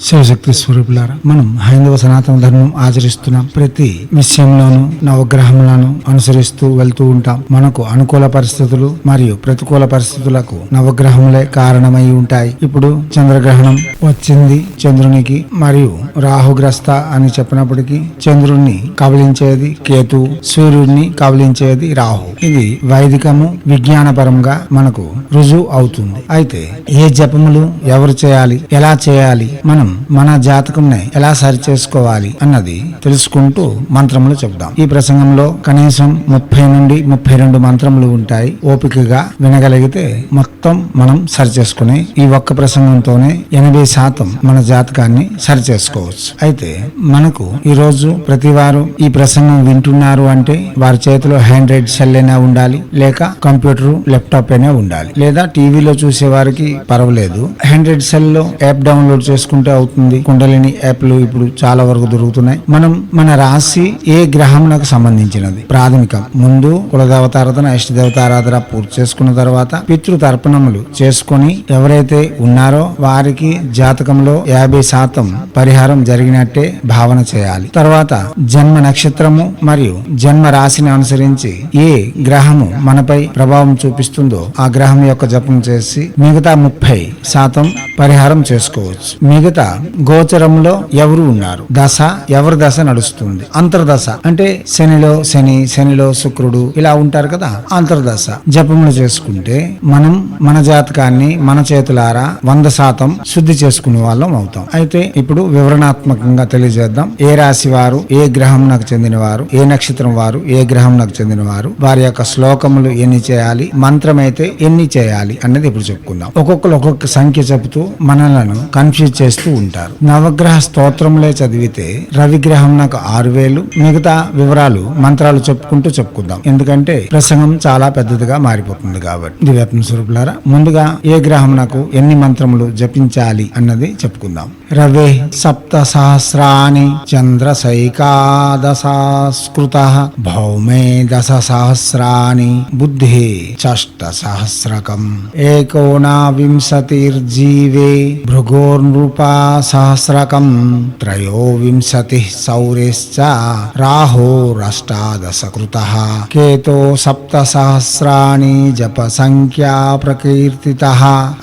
శివశక్తి స్వరూపులారా మనం హైందవ సనాతన ధర్మం ఆచరిస్తున్నాం. ప్రతి విషయంలోనూ నవగ్రహంలోను అనుసరిస్తూ వెళ్తూ ఉంటాం. మనకు అనుకూల పరిస్థితులు మరియు ప్రతికూల పరిస్థితులకు నవగ్రహములే కారణమై ఉంటాయి. ఇప్పుడు చంద్రగ్రహణం వచ్చింది చంద్రునికి మరియు రాహుగ్రస్త అని చెప్పినప్పటికీ చంద్రుణ్ణి కబలించేది కేతు సూర్యుడిని కబలించేది రాహు. ఇది వైదికము విజ్ఞానపరంగా మనకు రుజువు అవుతుంది. అయితే ఏ జపములు ఎవరు చేయాలి ఎలా చేయాలి మనం మన జాతకంని ఎలా సరి చేసుకోవాలి అన్నది తెలుసుకుంటూ మంత్రములు చెప్దాం ఈ ప్రసంగంలో కనీసం ముప్పై నుండి ముప్పై రెండు మంత్రములు ఉంటాయి. ఓపికగా వినగలిగితే మొత్తం మనం సరి చేసుకుని ఈ ఒక్క ప్రసంగంతోనే ఎనభై శాతం మన జాతకాన్ని సరి చేసుకోవచ్చు అయితే మనకు ఈ రోజు ప్రతి వారు ఈ ప్రసంగం వింటున్నారు అంటే వారి చేతిలో హ్యాండ్ రైడ్ సెల్ అయినా ఉండాలి లేక కంప్యూటర్ ల్యాప్టాప్ అయినా ఉండాలి లేదా టీవీలో చూసే వారికి పర్వాలేదు. హ్యాండ్ రైడ్ సెల్లో యాప్ డౌన్లోడ్ చేసుకుంటే అవుతుంది. కుండలిని యాప్లు ఇప్పుడు చాలా వరకు దొరుకుతున్నాయి. మనం మన రాశి ఏ గ్రహంకు సంబంధించినది? ప్రాథమిక. ముందు కులదేవతారాధన ఇష్టదేవతారాధన పూర్తి చేసుకున్న తర్వాత పితృ తర్పణములు చేసుకొని ఎవరైతే ఉన్నారో వారికి జాతకంలో యాభై శాతం పరిహారం జరిగినట్టే భావన చేయాలి. తర్వాత జన్మ నక్షత్రము మరియు జన్మ రాశిని అనుసరించి ఏ గ్రహము మనపై ప్రభావం చూపిస్తుందో ఆ గ్రహం యొక్క జపం చేసి మిగతా ముప్పై శాతం పరిహారం చేసుకోవచ్చు. మిగతా గోచరంలో ఎవరు ఉన్నారు? దశ ఎవరి దశ నడుస్తుంది? అంతర్దశ అంటే శనిలో శని శనిలో శుక్రుడు ఇలా ఉంటారు కదా? అంతర్దశ. జపములు చేసుకుంటే మనం మన జాతకాన్ని మన చేతులారా వంద శాతం శుద్ధి చేసుకునే వాళ్ళం అవుతాం. అయితే ఇప్పుడు వివరణాత్మకంగా తెలియజేద్దాం. ఏ రాశి వారు ఏ గ్రహం నాకు చెందిన వారు ఏ నక్షత్రం వారు ఏ గ్రహం నాకు చెందిన వారు వారి యొక్క శ్లోకములు ఎన్ని చేయాలి మంత్రం అయితే ఎన్ని చేయాలి అన్నది ఇప్పుడు చెప్పుకుందాం. ఒక్కొక్కరు ఒక్కొక్క సంఖ్య చెబుతూ మనలను కన్ఫ్యూజ్ చేస్తూ ఉంటారు. నవగ్రహ స్తోత్రములే చదివితే రవిగ్రహం నాకు ఆరు వేలు. మిగతా వివరాలు మంత్రాలు చెప్పుకుంటూ చెప్పుకుందాం. ఎందుకంటే ప్రసంగం చాలా పెద్దదిగా మారిపోతుంది కాబట్టి. దివ్యాత్మ స్వరూపులారా ముందుగా ఏ గ్రహం నాకు ఎన్ని మంత్రములు జపించాలి అన్నది చెప్పుకుందాం. రవే సప్త సహస్రాని చంద్ర సైకాదశాస్కృత భౌమే దశ సహస్రాని బుద్ధి చష్ట సహస్రకం. ఏకోనావింశతిర్జీవే భృగోర్నృపా సహస్రకం త్రయోవింశతి సౌరేశ్చ రాహోరష్టాదశకృత కేతో సప్త సహస్రాణి జప సంఖ్యా ప్రకీర్తిత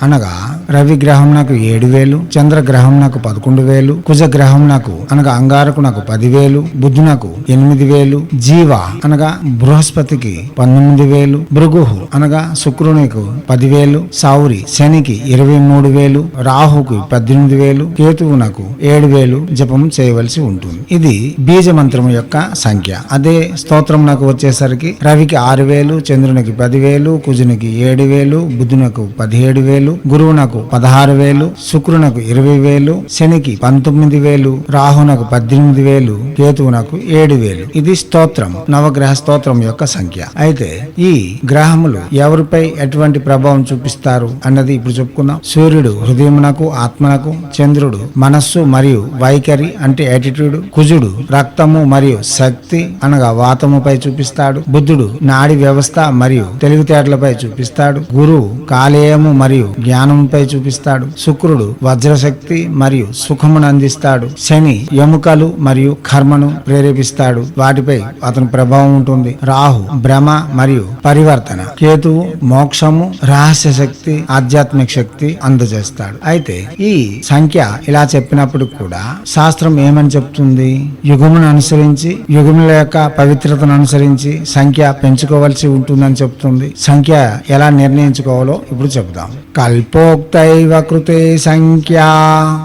అనగా రవి గ్రహం నాకు ఏడు వేలు చంద్రగ్రహం నాకు పదకొండు వేలు కుజ గ్రహం నాకు అనగా అంగారకు నాకు పదివేలు బుద్ధునకు ఎనిమిది వేలు జీవ అనగా బృహస్పతికి పంతొమ్మిది వేలు భృగు అనగా శుక్రునికి పదివేలు సౌరి శనికి ఇరవై మూడు వేలు రాహుకు పద్దెనిమిది వేలు కేతువునకు ఏడు వేలు జపం చేయవలసి ఉంటుంది. ఇది బీజ మంత్రం యొక్క సంఖ్య. అదే స్తోత్రం నాకు వచ్చేసరికి రవికి ఆరు వేలు చంద్రునికి పదివేలు కుజునికి ఏడు వేలు బుధునకు పదిహేడు వేలు గురువునకు పదహారు వేలు శుక్రునకు ఇరవై వేలు శనికి పంతొమ్మిది వేలు రాహునకు పద్దెనిమిది వేలు కేతువునకు ఏడు వేలు. ఇది స్తోత్రం నవగ్రహ స్తోత్రం యొక్క సంఖ్య. అయితే ఈ గ్రహములు ఎవరిపై ఎటువంటి ప్రభావం చూపిస్తారు అన్నది ఇప్పుడు చెప్పుకున్నాం సూర్యుడు హృదయమునకు ఆత్మనకు చంద్రుడు మనస్సు మరియు వైఖరి అంటే యాటిట్యూడ్ కుజుడు రక్తము మరియు శక్తి అనగా వాతముపై చూపిస్తాడు. బుద్ధుడు నాడి వ్యవస్థ మరియు తెలివితేటలపై చూపిస్తాడు. గురువు కాలేయము మరియు జ్ఞానంపై చూపిస్తాడు. శుక్రుడు వజ్రశక్తి మరియు సుఖమును అందిస్తాడు. శని ఎముకలు మరియు కర్మను ప్రేరేపిస్తాడు. వాటిపై అతని ప్రభావం ఉంటుంది. రాహు భ్రమ మరియు పరివర్తన. కేతువు మోక్షము రహస్య శక్తి ఆధ్యాత్మిక శక్తి అందజేస్తాడు. అయితే ఈ సంఖ్య ఇలా చెప్పినప్పుడు కూడా శాస్త్రం ఏమని చెప్తుంది? యుగమును అనుసరించి యుగముల యొక్క పవిత్రతను అనుసరించి సంఖ్య పెంచుకోవాల్సి ఉంటుందని చెప్తుంది. సంఖ్య ఎలా నిర్ణయించుకోవాలో ఇప్పుడు చెప్దాం కల్పోక్తైవ కృతే సంఖ్యా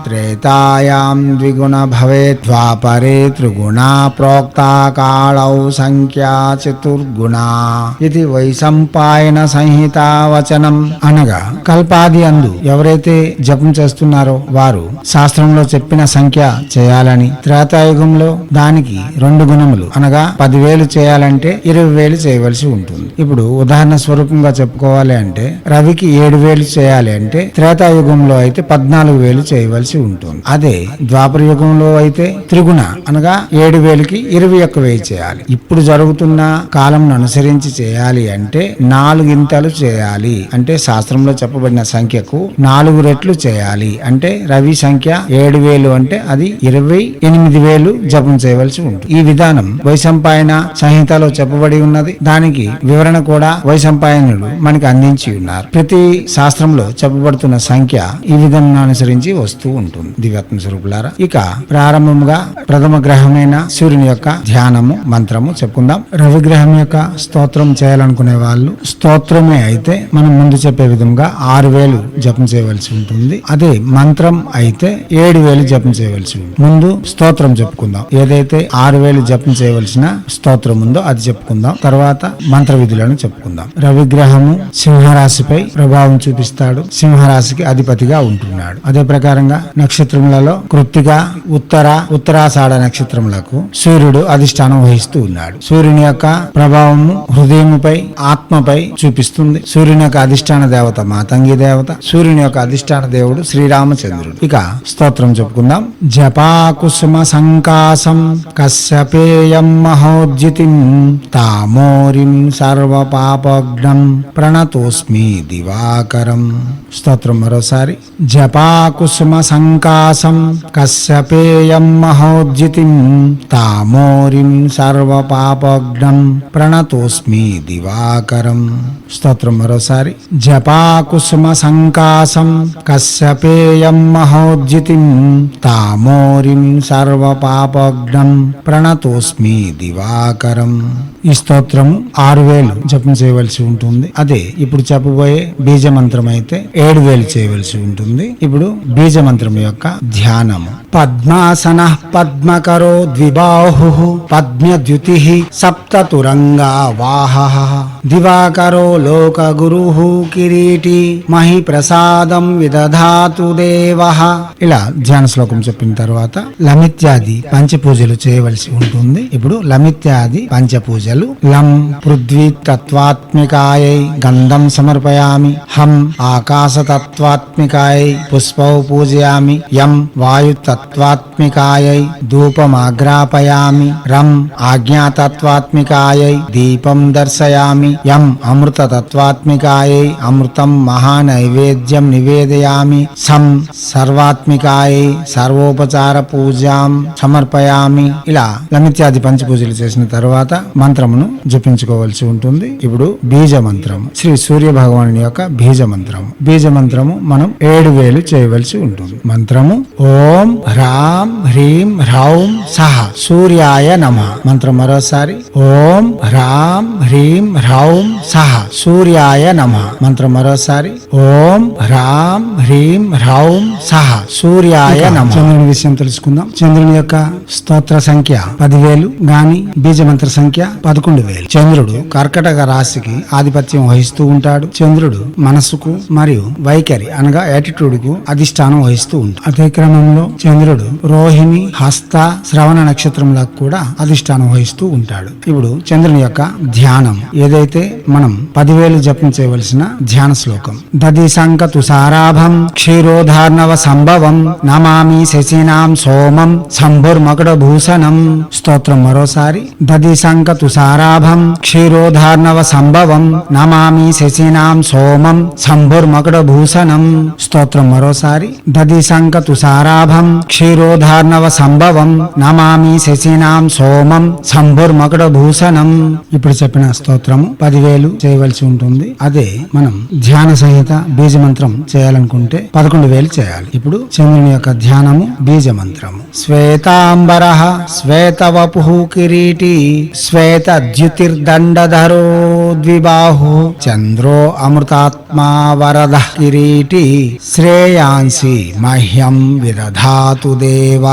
త్రేతాయాం ద్విగుణ భవే ద్వాపరే త్రిగుణ ప్రోక్తా కాళౌ సంఖ్యా చతుర్గుణ ఇది వైసంపాయన సంహిత వచనం అనగా కల్పాది అందు ఎవరైతే జపం చేస్తున్నారో వారు శాస్త్రంలో చెప్పిన సంఖ్య చేయాలని త్రేతాయుగంలో దానికి రెండు గుణములు అనగా పదివేలు చేయాలంటే ఇరవై వేలు చేయవలసి ఉంటుంది. ఇప్పుడు ఉదాహరణ స్వరూపంగా చెప్పుకోవాలి అంటే రవికి ఏడు వేలు చేయాలి అంటే త్రేతాయుగంలో అయితే పద్నాలుగు వేలు చేయవలసి ఉంటుంది. అదే ద్వాపర యుగంలో అయితే త్రిగుణ అనగా ఏడు వేలకి ఇరవై ఒక్క వేలు చేయాలి. ఇప్పుడు జరుగుతున్న కాలంను అనుసరించి చేయాలి అంటే నాలుగింతలు చేయాలి. అంటే శాస్త్రంలో చెప్పబడిన సంఖ్యకు నాలుగు రెట్లు చేయాలి. అంటే రవి సంఖ్య ఏడు వేలు అంటే అది ఇరవై ఎనిమిది వేలు జపం చేయవలసి ఉంటుంది. ఈ విధానం వైశంపాయన సంహితలో చెప్పబడి ఉన్నది. దానికి వివరణ కూడా వైశంపాయనుడు మనకి అందించి ఉన్నారు. ప్రతి శాస్త్రంలో చెప్పబడుతున్న సంఖ్య ఈ విధంగా అనుసరించి వస్తూ ఉంటుంది. దివ్యాత్మ స్వరూపులారా ఇక ప్రారంభంగా ప్రథమ గ్రహమైన సూర్యుని యొక్క ధ్యానము మంత్రము చెప్పుకుందాం. రవి గ్రహం యొక్క స్తోత్రం చేయాలనుకునే వాళ్ళు స్తోత్రమే అయితే మనం ముందు చెప్పే విధంగా ఆరు వేలు జపం చేయవలసి ఉంటుంది. అదే మంత్రం అయితే అయితే ఏడు వేలు జపం చేయవలసి ముందు స్తోత్రం చెప్పుకుందాం. ఏదైతే ఆరు వేలు జపం చేయవలసిన స్తోత్రం ఉందో అది చెప్పుకుందాం. తర్వాత మంత్ర విధులను చెప్పుకుందాం. రవిగ్రహము సింహరాశిపై ప్రభావం చూపిస్తాడు. సింహరాశికి అధిపతిగా ఉంటున్నాడు. అదే ప్రకారంగా నక్షత్రములలో కృత్తిక ఉత్తర ఉత్తరాషాఢ నక్షత్రములకు సూర్యుడు అధిష్టానం వహిస్తూ ఉన్నాడు. సూర్యుని యొక్క ప్రభావము హృదయముపై ఆత్మపై చూపిస్తుంది. సూర్యుని యొక్క అధిష్టాన దేవత మాతంగి దేవత సూర్యుని యొక్క అధిష్టాన దేవుడు శ్రీరామచంద్రుడు. ఇక స్తోత్రం చెప్పుకుందాం. జపాకుసుమ సంకాసం కశ్యపేయం మహోజ్జితిం తామోరిం సర్వ పాపగ్నం ప్రణతోస్మి దివాకరం. స్తోత్రం మరోసారి. జపాకుసుమ సంకాసం కశ్యపేయం మహోజ్జితిం తామోరిం సర్వ పాపగ్నం ప్రణతోస్మి దివాకరం. స్తోత్రం మరోసారి. జపాకుసుమ సంకాసం కశ్యపేయం మహోజ్జితిం తామోరిం సర్వ పాపగ్నం ప్రణతోస్మి దివాకరం ఈ స్తోత్రము ఆరు వేలు జపం చేయవలసి ఉంటుంది. అదే ఇప్పుడు చెప్పబోయే బీజ మంత్రం అయితే ఏడు వేలు చేయవలసి ఉంటుంది. ఇప్పుడు బీజ మంత్రం యొక్క ధ్యానము. పద్మాసన పద్మకరో ద్విబాహు పద్మద్యుతి సప్తతురంగా వాహ దివాకరో లోక గురు కిరీటి మహి ప్రసాదం విదధాతు దేవ ఇలా ధ్యాన శ్లోకం చెప్పిన తర్వాత లమిత్యాది పంచపూజలు చేయవలసి ఉంటుంది. ఇప్పుడు లమిత్యాది పంచపూజలు. లం పృథ్వీ తత్వాత్మికాయ గంధం సమర్పయామి. హం ఆకాశ తత్వాత్మికాయ పుష్పౌ పూజయామి. యం వాయు తత్వాత్మికాయై ధూపమాగ్రాపయామి రం ఆజ్ఞాతత్వాత్మికాయై దీపం దర్శయామి యం అమృత తత్వాత్మికాయై అమృతం మహానైవేద్యం నివేదయామి సం సర్వాత్మికాయై సర్వోపచార పూజాం సమర్పయామి ఇలా లమిత్యాది పంచపూజలు చేసిన తర్వాత మంత్రమును జపించుకోవాల్సి ఉంటుంది ఇప్పుడు బీజ మంత్రం శ్రీ సూర్య భగవాను యొక్క బీజ మంత్రం బీజ మంత్రము మనం ఏడు వేలు చేయవలసి ఉంటుంది మంత్రము ఓం హ్రాం హ్రీం హ్రౌం సహ సూర్యాయ నమ మంత్రం మరోసారి ఓం హ్రాం హ్రీం హ్రౌం సహ సూర్యాయ నమ మంత్రం మరోసారి ఓం హ్రాం హ్రీం హ్రౌం సహ సూర్యాయ నమ చంద్రుని విషయం తెలుసుకుందాం. చంద్రుని యొక్క స్తోత్ర సంఖ్య పదివేలు గాని బీజ మంత్ర సంఖ్య పదకొండు వేలు. చంద్రుడు కర్కటక రాశికి ఆధిపత్యం వహిస్తూ ఉంటాడు. చంద్రుడు మనస్సుకు మరియు వైఖరి అనగా యాటిట్యూడ్కు అధిష్టానం వహిస్తూ ఉంటాడు. అదే క్రమంలో చంద్రుడు రోహిణి హస్త శ్రవణ నక్షత్రములకు కూడా అధిష్టానం వహిస్తూ ఉంటాడు. ఇప్పుడు చంద్రుని యొక్క ధ్యానం. ఏదైతే మనం పదివేలు జపం చేయవలసిన ధ్యాన శ్లోకం. దదిశంక తుషారాభం క్షీరోధార్ణవ సంభవం నమామి శశినాం సోమం సంభుర్మకుడ భూషణం స్తోత్రం మరోసారి. దదిశంక తుషారాభం క్షీరోధార్ణవ సంభవం నమామి శశినాం సోమం సంభుర్మకుడ భూషణం స్తోత్రం మరోసారి. దదిశంక తుషారాభం క్షీరోధార్ణవ సంభవం నమామి శశినాం సోమం సంభుర్మకుడ భూషణం ఇప్పుడు చెప్పిన స్తోత్రము పదివేలు చేయవలసి ఉంటుంది. అదే మనం ధ్యాన సహిత బీజ మంత్రం చేయాలనుకుంటే పదకొండు వేలు చేయాలి. ఇప్పుడు చంద్రుని యొక్క ధ్యానము బీజ మంత్రము శ్వేతాంబర శ్వేతవపు కిరీటి శ్వేత ద్యుతిర్దండధరో ద్విబాహు చంద్రో అమృతాత్మా వరద కిరీటి శ్రేయాంసి మహ్యం విదధాతు దేవ.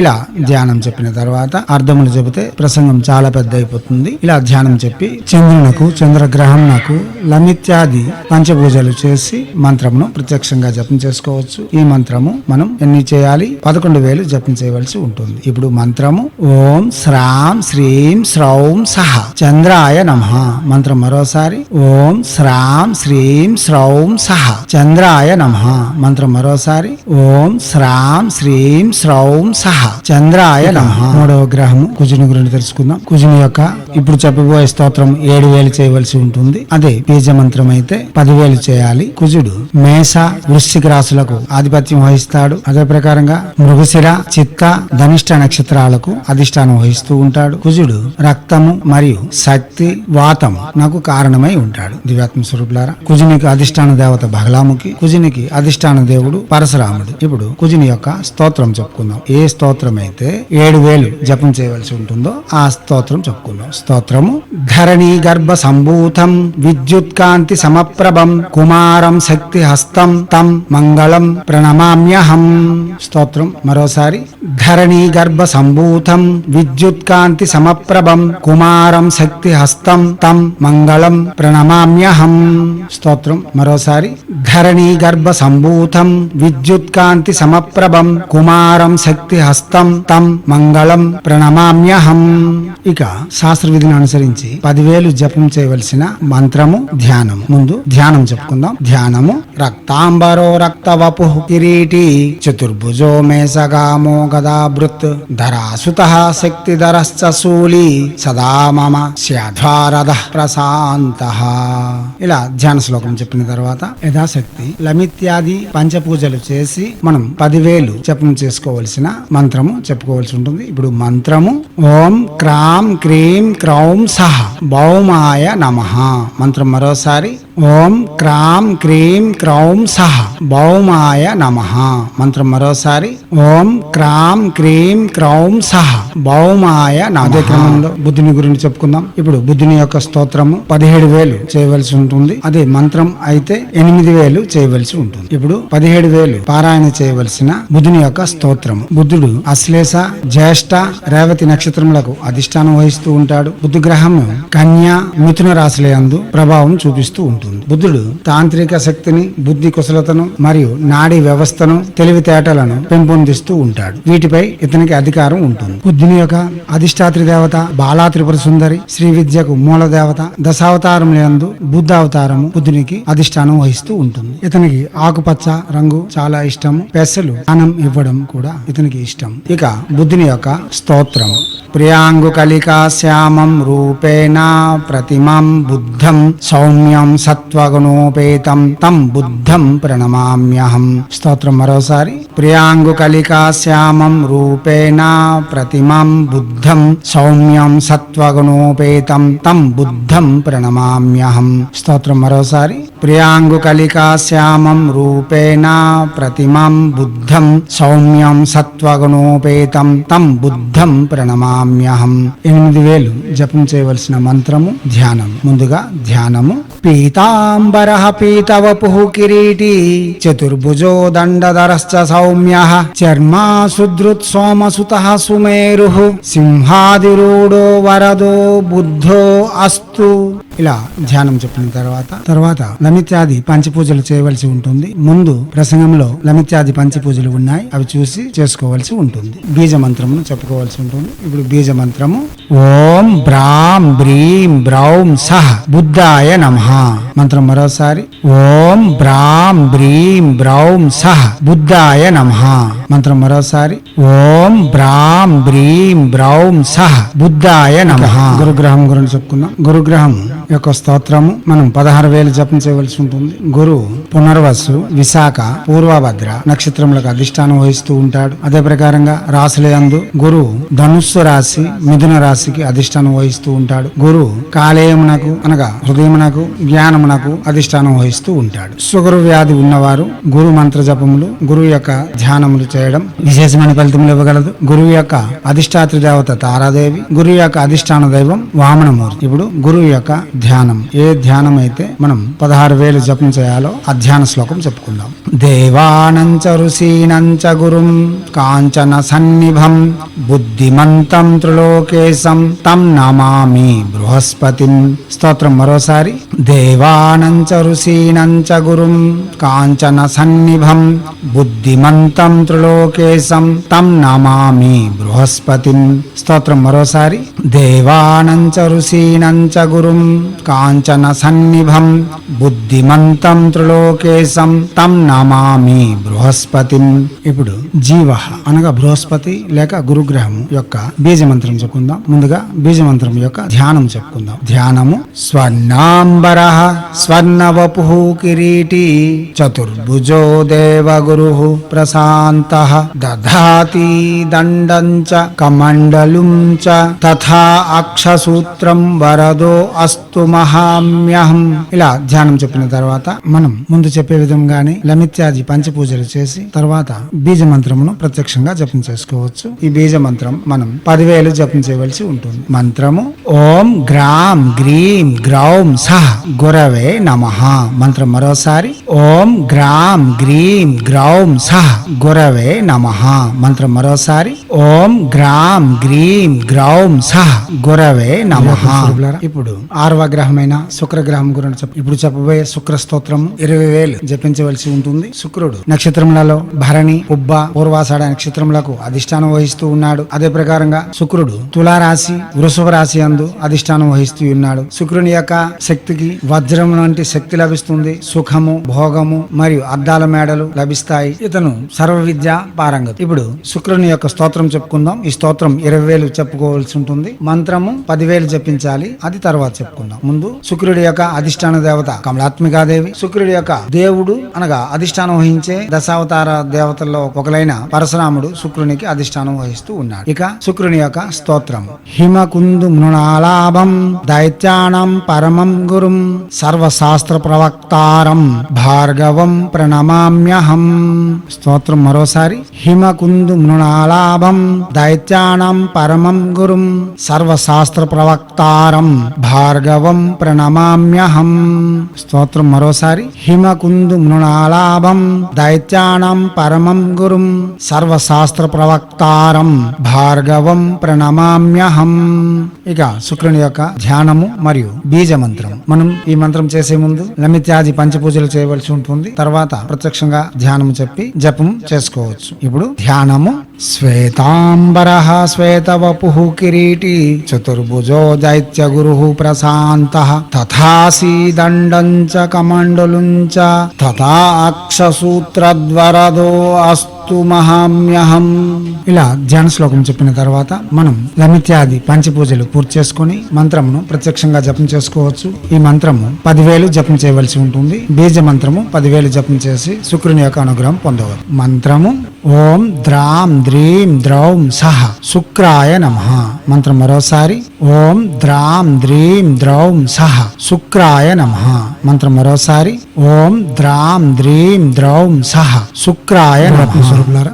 ఇలా ధ్యానం చెప్పిన తర్వాత అర్థములు చెబితే ప్రసంగం చాలా పెద్ద అయిపోతుంది ఇలా ధ్యానం చెప్పి చంద్రునకు చంద్రగ్రహంనకు లమిత్యాది పంచపూజలు చేసి మంత్రమును ప్రత్యక్షంగా జపం చేసుకోవచ్చు. ఈ మంత్రము మనం ఎన్ని చేయాలి? పదకొండు వేలు జపం చేయవలసి ఉంటుంది. ఇప్పుడు మంత్రము ఓం శ్రాం శ్రీం శ్రౌం సహ చంద్రాయ నమ. మంత్రం మరోసారి ఓం శ్రాం శ్రీం శ్రౌం సహ చంద్రాయ నమ. మంత్రం మరోసారి ఓం శ్రాం శ్రీ శ్రౌం సహ. చంద్రాయ నమ. మూడవ గ్రహము కుజుని గురించి తెలుసుకుందాం. కుజుని యొక్క ఇప్పుడు చెప్పబోయే స్తోత్రం ఏడు వేలు చేయవలసి ఉంటుంది. అదే బీజ మంత్రం అయితే పదివేలు చేయాలి. కుజుడు మేష వృశ్చిక రాశులకు ఆధిపత్యం వహిస్తాడు. అదే ప్రకారంగా మృగశిర చిత్త ధనిష్ట నక్షత్రాలకు అధిష్టానం వహిస్తూ ఉంటాడు. కుజుడు రక్తము మరియు శక్తి వాతము నాకు కారణమై ఉంటాడు. దివ్యాత్మ స్వరూపులారా కుజునికి అధిష్టాన దేవత బగలాముఖి కుజునికి అధిష్టాన దేవుడు పరశురాముడు. ఇప్పుడు కుజుని యొక్క స్తోత్రం చెప్పుకుందాం. ఏ స్తోత్రం అయితే ఏడు వేలు జపం చేయవలసి ఉంటుందో ఆ స్తోత్రం చెప్పుకుందాం. స్తోత్రము ధరణి గర్భ సంభూతం విద్యుత్ కాంతి సమప్రభం కుమారం శక్తి హస్తం తం మంగళం ప్రణమామ్యహం. స్తోత్రం మరోసారి ధరణి గర్భ సంభూతం విద్యుత్ కాంతి సమప్రభం కుమారం శక్తి హస్తం తం మంగళం ప్రణమామ్యహం. స్తోత్రం మరోసారి ధరణి గర్భ సంభూతం విద్యుత్ కాంతి సమప్రభం కుమారం శక్తి హస్తం తం మంగళం ప్రణమామ్యహం. ఇక శాస్త్ర విధిని అనుసరించి పదివేలు జపం చేయవలసిన మంత్రము ధ్యానం ముందు ధ్యానం చెప్పుకుందాం. ధ్యానము రక్తాంబరో రక్త వపు కిరీటి చతుర్భుజో మేసగామో గదాభృత్ ధరాసుత శక్తి శూలి సదా మమ శాధ్వారద ప్రశాంత. ఇలా ధ్యాన శ్లోకం చెప్పిన తర్వాత యథాశక్తి లమిత్యాది పంచపూజలు చేసి మనం పదివేలు జపం చేసుకోవలసిన మంత్రము చెప్పుకోవాల్సి ఉంటుంది. ఇప్పుడు మంత్రము ఓం క్రాం క్రీం క్రౌం సహ భౌమాయ నమ. మంత్రం మరోసారి ఓం క్రాం క్రీం క్రౌం సహ భౌమాయ నమ. మంత్రం మరోసారి ఓం క్రాం క్రీం క్రౌం సహ భౌమాయ అదే క్రమంలో బుద్ధుని గురించి చెప్పుకుందాం. ఇప్పుడు బుద్ధుని యొక్క స్తోత్రము పదిహేడు వేలు చేయవలసి ఉంటుంది. అదే మంత్రం అయితే ఎనిమిది వేలు చేయవలసి ఉంటుంది. ఇప్పుడు పదిహేడు వేలు పారాయణ చేయవలసిన బుద్ధుని యొక్క స్తోత్రము బుద్ధుడు అశ్లేష జ్యేష్ఠ రేవతి నక్షత్రములకు అధిష్టానం వహిస్తూ ఉంటాడు. బుద్ధ గ్రహము కన్యా మిథున రాశుల యందు ప్రభావం చూపిస్తూ ఉంటుంది. బుద్ధుడు తాంత్రిక శక్తిని బుద్ధి కుశలతను మరియు నాడీ వ్యవస్థను తెలివితేటలను పెంపొందిస్తూ ఉంటాడు. వీటిపై ఇతనికి అధికారం ఉంటుంది. బుద్ధుని యొక్క అధిష్టాత్రి దేవత బాలా త్రిపుర సుందరి శ్రీ విద్యకు మూల దేవత దశావతారములందు బుద్ధ అవతారము బుద్ధునికి అధిష్టానం వహిస్తూ ఉంటుంది. ఇతనికి ఆకుపచ్చ రంగు చాలా ఇష్టము. పెసలు దానం ఇవ్వడం కూడా ఇతనికి ఇష్టం. ఇక బుద్ధుని యొక్క స్తోత్రం. ప్రియాంగు కలికా శ్యామం రూపేణ ప్రతిమం బుద్ధం సౌమ్యం సత్వగుణోపేతం తం బుద్ధం ప్రణమామ్యహం. స్తోత్రం మరోసారి. ప్రియాంగు కలికా శ్యామం రూపేణ ప్రతిమం బుద్ధం సౌమ్యం సత్వగుణోపేతం తం బుద్ధం ప్రణమామ్యహం. స్తోత్రం మరోసారి. ప్రియాంగు కలికా శ్యామం రూపేణ ప్రతిమం బుద్ధం సౌమ్యం సత్వగుణోపేతం తం బుద్ధం ప్రణమామ్యహం. ఎనిమిది వేలు జపం చేయవలసిన మంత్రము ధ్యానం ముందుగా ధ్యానము. పీతాంబర పీతవపు కిరీటి చతుర్భుజో దండధరశ్చ సౌమ్య చర్మా సుదృత్ సోమసుత సుమేరు. సింహాదిరూఢో వరదో బుద్ధో అస్తు. ఇలా ధ్యానం చెప్పిన తర్వాత తర్వాత లమిత్యాది పంచపూజలు చేయవలసి ఉంటుంది. ముందు ప్రసంగంలో లమిత్యాది పంచపూజలు ఉన్నాయి. అవి చూసి చేసుకోవాల్సి ఉంటుంది. బీజ మంత్రమును చెప్పుకోవాల్సి ఉంటుంది. ఇప్పుడు బీజ మంత్రము ఓం బ్రాం బ్రీం బ్రౌం సహ బుద్ధాయ నమ. మంత్రం మరోసారి ఓం బ్రాం బ్రీం బ్రౌం సహ బుద్ధాయ నమ. మంత్రం మరోసారి ఓం బ్రాం బ్రీం బ్రౌం సహ బుద్ధాయ నమ. గురుగ్రహం గురించి చెప్పుకుందాం. గురుగ్రహం యొక్క స్తోత్రము మనం పదహారు వేలు జపం చేయవలసి ఉంటుంది. గురు పునర్వసు విశాఖ పూర్వభద్ర నక్షత్రములకు అధిష్టానం వహిస్తూ ఉంటాడు. అదే ప్రకారంగా రాశుల యందు గురు ధనుస్సు రాశి మిథున రాశికి అధిష్టానం వహిస్తూ ఉంటాడు. గురు కాలేయమునకు అనగా హృదయమునకు జ్ఞానమునకు అధిష్టానం వహిస్తూ ఉంటాడు. సుగురు వ్యాధి ఉన్నవారు గురు మంత్ర జపములు గురువు యొక్క ధ్యానములు చేయడం విశేషమైన ఫలితములు ఇవ్వగలదు. గురువు యొక్క అధిష్టాత్రి దేవత తారాదేవి గురువు యొక్క అధిష్టాన దైవం వామనమూర్తి. ఇప్పుడు గురువు యొక్క ధ్యానం. ఏ ధ్యానం అయితే మనం పదహారు వేలు జపం చేయాలో ఆ ధ్యాన శ్లోకం చెప్పుకుందాం. దేవానంచ ఋషీణంచ గురుం కాంచన సన్నిభం బుద్ధిమంతం త్రిలోకేశం తం నమామి బృహస్పతి. స్తోత్రం మరోసారి. దేవానంచ ఋషీణంచ గురుం కాంచన సన్నిభం బుద్ధిమంతం త్రిలోకేశం తం నమామి బృహస్పతి. స్తోత్రం మరోసారి. దేవానంచ ఋషీణంచ గురుం కాంచన సన్నిభం బుద్ధిమంతం త్రిలోకేశం తం నమామి బృహస్పతిం ఇప్పుడు జీవ అనగా బృహస్పతి లేక గురుగ్రహం యొక్క బీజమంత్రం చెప్పుకుందాం. ముందుగా బీజమంత్రం యొక్క ధ్యానం చెప్పుకుందాం. ధ్యానము స్వర్ణాంబర స్వర్ణవపు కిరీటి చతుర్భుజో దేవగురు ప్రశాంత దధాతి దండం చ కమండలుం చ తథా అక్షసూత్రం వరదో అస్తు మహామ్యహం. ఇలా ధ్యానం చెప్పిన తర్వాత మనం ముందు చెప్పే విధంగానే లమిత్యాది పంచపూజలు చేసి తర్వాత బీజ మంత్రమును ప్రత్యక్షంగా జపం చేసుకోవచ్చు. ఈ బీజ మంత్రం మనం పదివేలు జపం చేయవలసి ఉంటుంది. మంత్రము ఓం గ్రామ్ గ్రీం గ్రౌం సహ గురవే నమః. మంత్రం మరోసారి ఓం గ్రామ్ గ్రీం గ్రౌం సహ గురవే నమః. మంత్రం మరోసారి ఓం గ్రామ్ గ్రీం గ్రౌం సహ గురవే నమః. ఇప్పుడు ఆరవ గ్రహమైన శుక్రగ్రహం గురించి చెప్ప ఇప్పుడు చెప్పబోయే శుక్ర స్తోత్రం ఇరవై వేలు జపించవలసి ఉంటుంది. శుక్రుడు నక్షత్రములలో భరణి ఉబ్బ పూర్వాషాఢ నక్షత్రములకు అధిష్టానం వహిస్తూ ఉన్నాడు. అదే ప్రకారంగా శుక్రుడు తులారాశి వృషభ రాశి అందు అధిష్టానం వహిస్తూ ఉన్నాడు. శుక్రుని యొక్క శక్తికి వజ్రం వంటి శక్తి లభిస్తుంది. సుఖము భోగము మరియు అద్దాల మేడలు లభిస్తాయి. ఇతను సర్వ విద్య పారంగతి ఇప్పుడు శుక్రుని యొక్క స్తోత్రం చెప్పుకుందాం. ఈ స్తోత్రం ఇరవై వేలు చెప్పుకోవాల్సి ఉంటుంది. మంత్రము పదివేలు జపించాలి. అది తర్వాత చెప్పుకుందాం. ముందు శుక్రుడి యొక్క అధిష్టాన దేవత కమలాత్మికాదేవి శుక్రుడి యొక్క దేవుడు అనగా అధిష్టానం వహించే దశావతార దేవతల్లో ఒకలైన పరశురాముడు శుక్రునికి అధిష్టానం వహిస్తూ ఉన్నాడు. ఇక శుక్రుని యొక్క స్తోత్రం. హిమకుందు మృణాలాభం దైత్యానం పరమం గురుం సర్వశాస్త్ర ప్రవక్తారం భార్గవం ప్రణమామ్యహం. స్తోత్రం మరోసారి. హిమకుందు మృణాలాభం దైత్యానం పరమం గురుం సర్వశాస్త్ర ప్రవక్తారం భార్గవం ప్రణమామ్యహం. స్తోత్రం మరోసారి. హిమకుందు మృణాలాభం. దైత్యానం పరమం గురుం. సర్వశాస్త్ర ప్రవక్తారం భార్గవం ప్రణమామ్యహం. ఇక శుక్రుని యొక్క ధ్యానము మరియు బీజ మంత్రం మనం ఈ మంత్రం చేసే ముందు లమిత్యాది పంచపూజలు చేయవలసి ఉంటుంది. తర్వాత ప్రత్యక్షంగా ధ్యానం చెప్పి జపం చేసుకోవచ్చు. ఇప్పుడు ధ్యానము శ్వేతాంబర శ్వేతవపు కిరీటి చతుర్భుజో దైత్య గురు ప్రశాంత తథాసీదండం చ కమండలుం చ తథా అక్షసూత్రద్వరదో అస్తు మహామ్యహం. ఇలా ధ్యాన శ్లోకం చెప్పిన తర్వాత మనం లమిత్యాది పంచపూజలు పూర్తి చేసుకొని మంత్రమును ప్రత్యక్షంగా జపం చేసుకోవచ్చు. ఈ మంత్రము పదివేలు జపం చేయవలసి ఉంటుంది. బీజ మంత్రము పదివేలు జపం చేసి శుక్రుని యొక్క అనుగ్రహం పొందవచ్చు. మంత్రము ఓం ద్రాం ద్రీం ద్రౌం సహ శుక్రాయ నమ. మంత్రం మరోసారి ఓం ద్రాం ద్రీం ద్రౌం సహ శుక్రాయ నమ. మంత్రం మరోసారి ఓం ద్రాం ద్రీం ద్రౌం సహ శుక్రాయ నమ.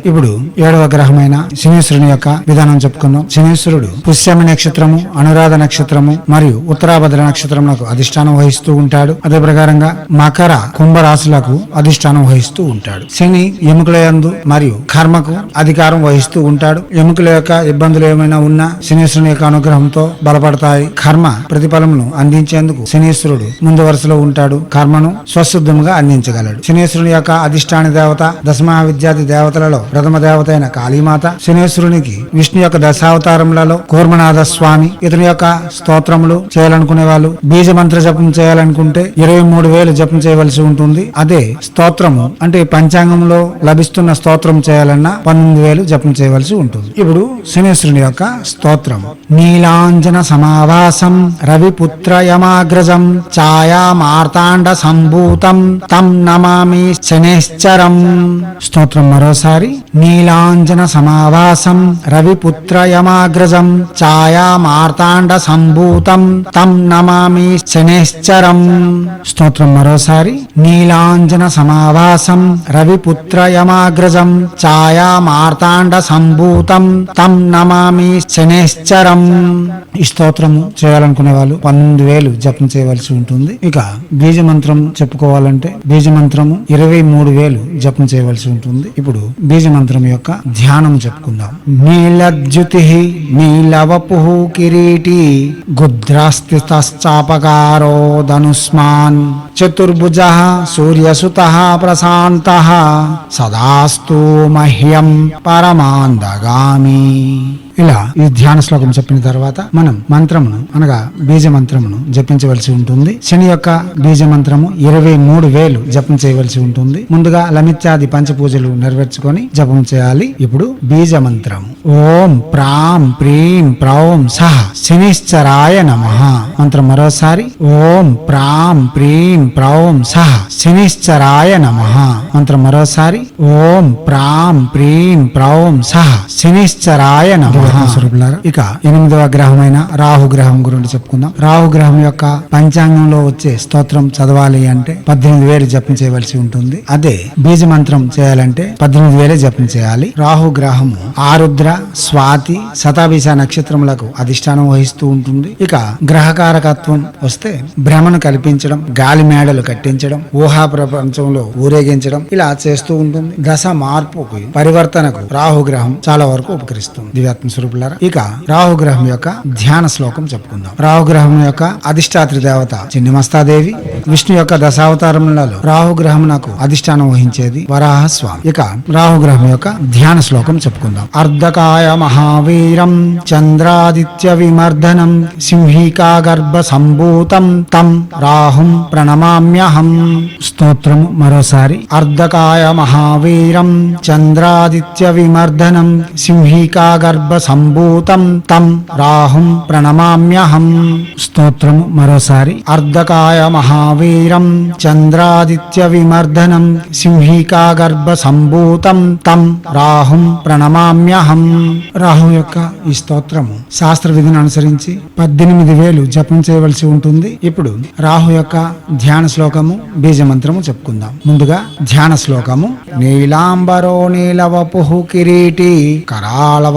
ఇప్పుడు ఏడవ గ్రహమైన శనీశ్వరుని యొక్క విధానం చెప్పుకుందాం. శనీశ్వరుడు పుష్యమి నక్షత్రము అనురాధ నక్షత్రము మరియు ఉత్తరాభద్ర నక్షత్రములకు అధిష్టానం వహిస్తూ ఉంటాడు. అదే ప్రకారంగా మకర కుంభ రాశులకు అధిష్టానం వహిస్తూ ఉంటాడు. శని ఎముకల యందు మరియు కర్మకు అధికారం వహిస్తూ ఉంటాడు. ఎముకల యొక్క ఇబ్బందులు ఏమైనా ఉన్నా శనీశ్వరుని యొక్క అనుగ్రహంతో బలపడతాయి. కర్మ ప్రతిఫలమును అందించేందుకు శనీశ్వరుడు ముందు వరుసలో ఉంటాడు. కర్మను స్వశుద్ధముగా అందించగలడు. శనీశ్వరుని యొక్క అధిష్టాన దేవత దశమహా విద్యార్థి దేవత దేవతలలో ప్రథమ దేవత అయిన కాళీమాత శనేశ్వరునికి విష్ణు యొక్క దశావతారములలో కూర్మనాథ స్వామి ఇతని యొక్క స్తోత్రములు చేయాలనుకునే వాళ్ళు బీజ మంత్ర జపం చేయాలనుకుంటే ఇరవై మూడు వేలు జపం చేయవలసి ఉంటుంది. అదే స్తోత్రము అంటే పంచాంగంలో లభిస్తున్న స్తోత్రం చేయాలన్నా పంతొమ్మిది వేలు జపం చేయవలసి ఉంటుంది. ఇప్పుడు శనేశ్వరుని యొక్క స్తోత్రం. నీలాంజన సమావాసం రవిపుత్ర యమాగ్రజం ఛాయా మార్తాండ సంభూతం తం నమామి శనేశ్చరం. స్తోత్రం మరోసారి. మరోసారి నీలాంజన సమావాసం రవిపుత్రయమాగ్రజం ఛాయా మార్తాండ సంభూతం తం నమామి శనేశ్చరం. స్తోత్రం మరోసారి నీలాంజన సమావాసం రవిపుత్రయమాగ్రజం ఛాయా మార్తాండ సంభూతం తం నమామి శనేశ్చరం. ఈ స్తోత్రం చేయాలనుకునే వాళ్ళు పన్నెండు వేలు జపం చేయవలసి ఉంటుంది. ఇక బీజ మంత్రం చెప్పుకోవాలంటే బీజ మంత్రము ఇరవై మూడు వేలు జపం చేయవలసి ఉంటుంది. ఇప్పుడు బీజమంత్రం యొక్క ధ్యానం చెప్పుకుందాం. నీలద్యుతి నీలవపు కిరీటి గుద్రాస్తితాపకారో ధనుస్మాన్. చతుర్భుజ సూర్యసుత ప్రశాంత సదాస్తు మహ్యం పరమాందగామి. ఇలా ఈ ధ్యాన శ్లోకం చెప్పిన తర్వాత మనం మంత్రమును అనగా బీజ మంత్రమును జపించవలసి ఉంటుంది. శని యొక్క బీజ మంత్రము ఇరవై మూడు వేలు జపం చేయవలసి ఉంటుంది. ముందుగా లమిత్యాది పంచపూజలు నెరవేర్చుకొని జపం చేయాలి. ఇప్పుడు బీజ మంత్రం ఓం ప్రాం ప్రీం ప్రౌం సహ శనిశ్చరాయ నమ. మంత్రం మరోసారి. ఓం ప్రాం ప్రీం ప్రౌం సహ శనిశ్చరాయ నమ. మంత్రం మరోసారి. ఓం ప్రాం ప్రీం ప్రౌం సహ శనిశ్చరాయ నమ. స్వరూపులారా ఇక ఎనిమిదవ గ్రహమైన రాహు గ్రహం గురించి చెప్పుకుందాం. రాహు గ్రహం యొక్క పంచాంగంలో వచ్చే స్తోత్రం చదవాలి అంటే పద్దెనిమిది వేలు జపం చేయవలసి ఉంటుంది. అదే బీజ మంత్రం చేయాలంటే పద్దెనిమిది వేలే జపం చేయాలి. రాహు గ్రహము ఆరుద్ర స్వాతి శతాభిష నక్షత్రములకు అధిష్టానం వహిస్తూ ఉంటుంది. ఇక గ్రహకారకత్వం వస్తే భ్రమను కల్పించడం గాలి మేడలు కట్టించడం ఊహా ప్రపంచంలో ఊరేగించడం ఇలా చేస్తూ ఉంటుంది. దశ మార్పుకు పరివర్తనకు రాహు గ్రహం చాలా వరకు ఉపకరిస్తుంది. దివ్యాత్మ స్వరూపులారా? ఇక రాహుగ్రహం యొక్క ధ్యాన శ్లోకం చెప్పుకుందాం. రాహుగ్రహం యొక్క అధిష్టాత్రి దేవత చిన్నమస్తాదేవి విష్ణు యొక్క దశావతారములలో రాహుగ్రహం నాకు అధిష్టానం వహించేది వరాహ స్వామి ఇక రాహుగ్రహం యొక్క ధ్యాన శ్లోకం చెప్పుకుందాం. అర్ధకాయ మహావీరం చంద్రాదిత్య విమర్దనం సింహికా గర్భ సంభూతం తం రాహుం ప్రణమామ్యహం. స్తోత్రము మరోసారి. అర్ధకాయ మహావీరం చంద్రాదిత్య విమర్దనం సింహికా గర్భ సంభూతం తం రాహుం ప్రణమామ్యహం. స్తోత్రము మరోసారి. అర్ధకాయ మహావీరం చంద్రాదిత్య విమర్దనం సింహికా గర్భ సంభూతం తం రాహుం ప్రణమామ్యహం. రాహు యొక్క ఈ స్తోత్రము శాస్త్ర విధిని అనుసరించి పద్దెనిమిది వేలు జపం చేయవలసి ఉంటుంది. ఇప్పుడు రాహు యొక్క ధ్యాన శ్లోకము బీజ మంత్రము చెప్పుకుందాం. ముందుగా ధ్యాన శ్లోకము. నీలాంబరో నీలవపు కిరీటి కరాళ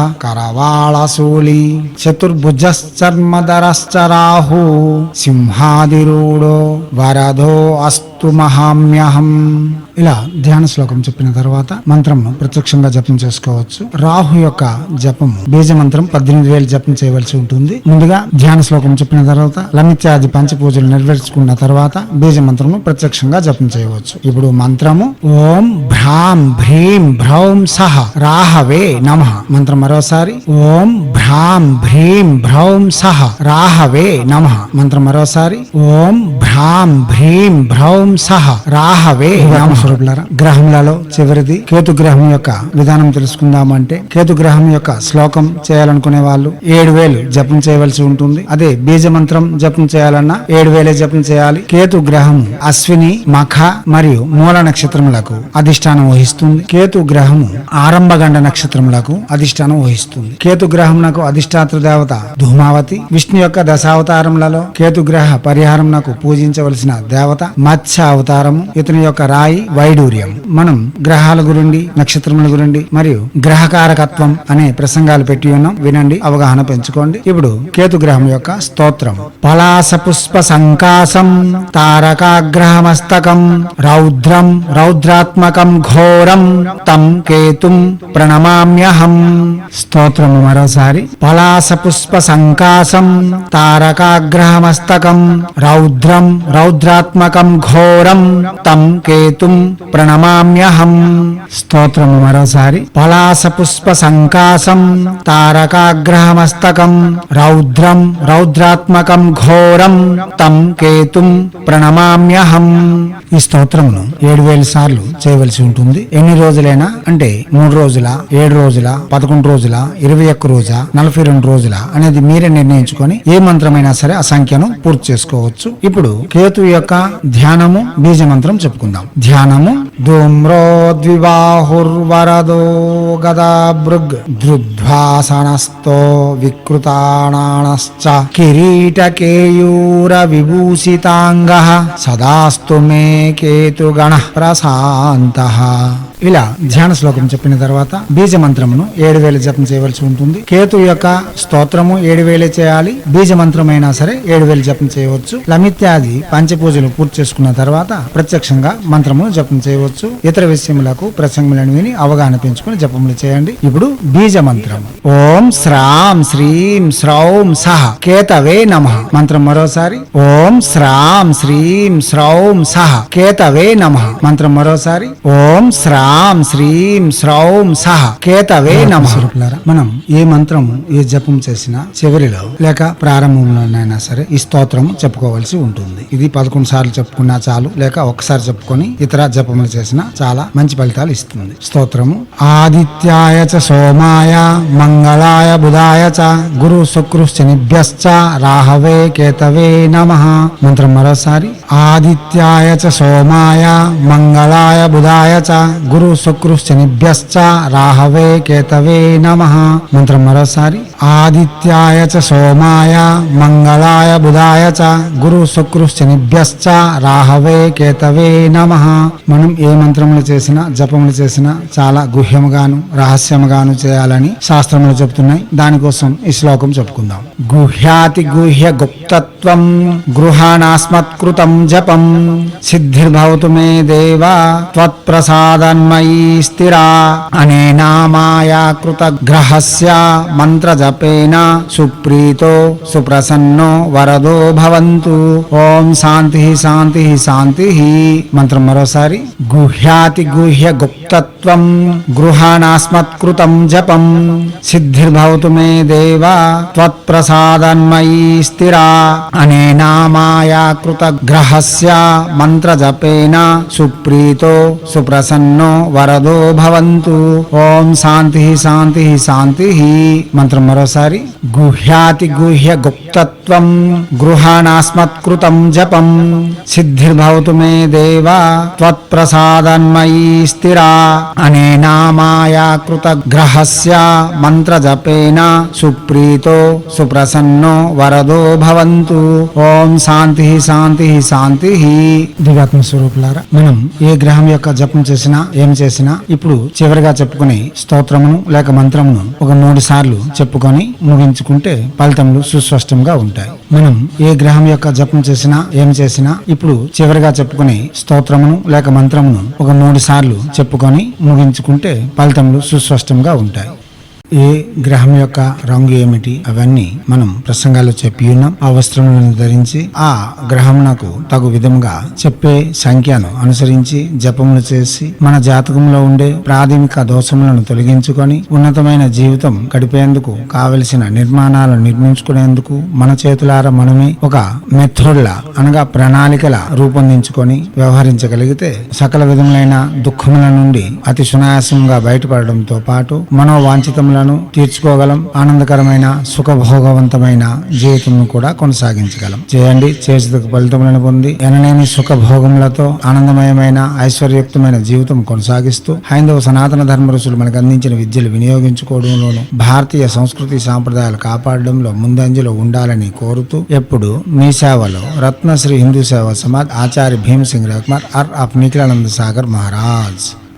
వక్త్ర కరవాళశూలి చతుర్భుజశ్చర్మధరశ్చ రాహు సింహాదిరూఢో వరదో అస్తు మహామ్యహం. ఇలా ధ్యాన శ్లోకం చెప్పిన తర్వాత మంత్రంను ప్రత్యక్షంగా జపం చేసుకోవచ్చు. రాహు యొక్క జపం బీజ మంత్రం పద్దెనిమిది వేలు జపం చేయవలసి ఉంటుంది. ముందుగా ధ్యాన శ్లోకం చెప్పిన తర్వాత లమిత్యాది పంచపూజలు నెరవేర్చుకున్న తర్వాత బీజ మంత్రము ప్రత్యక్షంగా జపం చేయవచ్చు. ఇప్పుడు మంత్రము ఓం భ్రాం భ్రీం భ్రౌం సహ రాహవే నమ. మంత్రం మరోసారి ఓం భ్రాం భ్రీం భ్రౌం సహ రాహవే నమ. మంత్రం మరోసారి ఓం భ్రాం భ్రీం భ్రౌం సహ రాహవే నమ. స్వరూపులారా గ్రహములలో చివరిది కేతు గ్రహం యొక్క విధానం తెలుసుకుందామంటే కేతు గ్రహం యొక్క శ్లోకం చేయాలనుకునే వాళ్ళు ఏడు వేలు జపం చేయవలసి ఉంటుంది. అదే బీజ మంత్రం జపం చేయాలన్నా ఏడు వేలే జపం చేయాలి. కేతు గ్రహం అశ్విని మఖ మరియు మూల నక్షత్రములకు అధిష్టానం వహిస్తుంది. కేతు గ్రహము ఆరంభగండ నక్షత్రములకు అధిష్టానం వహిస్తుంది. కేతు గ్రహమునకు అధిష్టాత్ర దేవత ధూమావతి. విష్ణు యొక్క దశావతారములలో కేతు గ్రహ పరిహారం నాకు పూజించవలసిన దేవత మత్స్య అవతారము ఇతని యొక్క రాయి వైడూర్యం మనం గ్రహాల గురించి నక్షత్రముల గురించి మరియు గ్రహకారకత్వం అనే ప్రసంగాలు పెట్టి ఉన్నాం. వినండి అవగాహన పెంచుకోండి. ఇప్పుడు కేతు గ్రహం యొక్క స్తోత్రం. పలాస పుష్ప సంకాసం తారకాగ్రహమస్తకం రౌద్రం రౌద్రాత్మకం ఘోరం తం కేతుం ప్రణమామ్యహం. స్తోత్రము మరోసారి. పలాస పుష్ప సంకాసం తారకాగ్రహమస్తకం రౌద్రం రౌద్రాత్మకం ఘోరం తం కేతుం ప్రణమామ్యహం. స్తోత్రము మరోసారి. పలాస పుష్ప సంకాసం తారకాగ్రహమస్తకం రౌద్రం రౌద్రాత్మకం ఘోరం తం కేతుం ప్రణమామ్యహం. ఈ స్తోత్రమును ఏడు వేల సార్లు చేయవలసి ఉంటుంది. ఎన్ని రోజులైనా అంటే మూడు రోజుల ఏడు రోజుల పదకొండు రోజుల రోజుల ఇరవై ఒక్క రోజా నలభై రెండు రోజుల అనేది మీరే నిర్ణయించుకొని ఏ మంత్రమైనా సరే ఆ సంఖ్యను పూర్తి చేసుకోవచ్చు. ఇప్పుడు కేతు యొక్క ధ్యానము బీజ మంత్రం చెప్పుకుందాం. ధ్యానము ధూమ్రో ద్విబాహుర్వరదో గదా భృగ్ ధృధ్వాసనస్తో వికృతాణాశ్చ కిరీటకేయూర విభూషితాంగ సదాస్తు మే కేతుగణ ప్రశాంత. ఇలా ధ్యాన శ్లోకం చెప్పిన తర్వాత బీజ మంత్రమును ఏడు వేల జపం చేయవలసి ఉంటుంది. కేతు యొక్క స్తోత్రము ఏడు వేలే చేయాలి. బీజ మంత్రమైనా సరే ఏడు వేలు జపం చేయవచ్చు. లమిత్యాది పంచపూజలు పూర్తి చేసుకున్న తర్వాత ప్రత్యక్షంగా మంత్రమును జపం చేయవచ్చు. ఇతర విషయములకు ప్రసంగములను విని అవగాహన పెంచుకుని జపములు చేయండి. ఇప్పుడు బీజ మంత్రం ఓం శ్రాం శ్రీం శ్రౌం సహ కేతవే నమ. మంత్రం మరోసారి. ఓం శ్రాం శ్రీం శ్రౌం సహ కేతవే నమ. మంత్రం మరోసారి. ఓం శ్రా శ్రీం శ్రౌం సహ కేతవే నమ. మనం ఏ మంత్రం ఏ జపం చేసినా చివరిలో లేక ప్రారంభంలోనైనా సరే ఈ స్తోత్రం చెప్పుకోవాల్సి ఉంటుంది. ఇది పదకొండు సార్లు చెప్పుకున్నా చాలు లేక ఒక్కసారి చెప్పుకొని ఇతర జపములు చేసినా చాలా మంచి ఫలితాలు ఇస్తుంది. స్తోత్రము ఆదిత్యాయ చ సోమాయ మంగళాయ బుధాయ చ గురు శుక్రుశ్చనిభ్యశ్చ రాహవే కేతవే నమ. మంత్రం మరోసారి ఆదిత్యాయ చ సోమాయ మంగళాయ బుధాయ చ గురు శుక్రుశ్చనిభ్యశ్చ రాహవే కేతవే నమ. మంత్రం మరోసారి. ఆదిత్యాయ చ సోమాయ మంగళాయ బుధాయ చ గురు శుక్రుశ్చనిభ్యశ్చ రాహవే కేతవే నమ. మనం ఏ మంత్రములు చేసినా జపములు చేసినా చాలా గుహ్యముగాను రహస్యముగాను చేయాలని శాస్త్రములు చెబుతున్నాయి. దానికోసం ఈ శ్లోకం చెప్పుకుందాం. గుహ్యాతి గుహ్య గుప్తత్వం గృహాణాస్మత్కృతం జపం. సిద్ధిర్భవతు మే దేవా త్వత్ప్రసాదన్. స్థిరా అనేనా మాయా కృత గ్రహస్య మంత్ర జపేన సుప్రీతో సుప్రసన్నో వరదో భవంతు ఓం శాంతి శాంతి శాంతి మంత్రం మరోసారి గుహ్యాతి గుహ్య గుప్తత్వం గృహాణాస్మత్కృతం జపం. సిద్ధిర్భవతు మే దేవా త్వత్ప్రసాదన్మయీ స్థిరా. అనేనా మాయా కృత గ్రహస్య మంత్ర జపేన సుప్రీతో సుప్రసన్నో వరదో భవంతు. ఓం శాంతి శాంతి శాంతి. మంత్రం మరోసారి. గుహ్యాతి గుహ్య గుప్తత్వం గృహాణాస్మత్కృతం జపం. సిద్ధిర్భవతు మే దేవ త్వత్ప్రసాదన్మయీ స్థిరా. అనేనా మాయా గ్రహస్య మంత్ర జపేన సుప్రీతో సుప్రసన్నో వరదో భవంతు ఓం శాంతి శాంతి శాంతి దివ్యాత్మ స్వరూపులారా మనం ఏ గ్రహం యొక్క జపం చేసినా ఏం చేసినా ఇప్పుడు చివరిగా చెప్పుకునే స్తోత్రమును లేక మంత్రమును ఒక మూడు సార్లు చెప్పుకొని ముగించుకుంటే ఫలితములు సుస్పష్టంగా ఉంటాయి. మనం ఏ గ్రహం యొక్క జపం చేసినా ఏం చేసినా ఇప్పుడు చివరిగా చెప్పుకునే స్తోత్రమును లేక మంత్రమును ఒక మూడు సార్లు చెప్పుకొని ముగించుకుంటే ఫలితములు సుస్పష్టంగా ఉంటాయి. ఏ గ్రహం యొక్క రంగు ఏమిటి? అవన్నీ మనం ప్రసంగాల్లో చెప్పి ఉన్నాం. ఆ వస్త్రములను ధరించి ఆ గ్రహమునకు తగు విధముగా చెప్పే సంఖ్యను అనుసరించి జపములు చేసి మన జాతకంలో ఉండే ప్రాథమిక దోషములను తొలగించుకొని ఉన్నతమైన జీవితం గడిపేందుకు కావలసిన నిర్మాణాలను నిర్మించుకునేందుకు మన చేతులారా మనమే ఒక మెథడ్ల అనగా ప్రణాళికల రూపొందించుకొని వ్యవహరించగలిగితే సకల విధములైన దుఃఖముల నుండి అతి సునాయాసంగా బయటపడడంతో పాటు మనోవాంఛితములను తీర్చుకోగలం. ఆనందకరమైన సుఖభోగవంతమైన జీవితం కూడా కొనసాగించగలం. చేయండి. చేసేందుకు ఫలితములను పొంది ఎనలేని సుఖభోగములతో ఆనందమయమైన ఐశ్వర్యుక్తమైన జీవితం కొనసాగిస్తూ హైందవ సనాతన ధర్మ ఋషులు మనకు అందించిన విద్యలు వినియోగించుకోవడంలోను భారతీయ సంస్కృతి సాంప్రదాయాలు కాపాడడంలో ముందంజలో ఉండాలని కోరుతూ ఎప్పుడు మీ సేవలో రత్నశ్రీ హిందూ సేవ సమాజ్ ఆచార్య భీమసింగ్ రకుమార్ ఆర్ ఆఫ్ నిఖిలానంద సాగర్ మహారాజ్.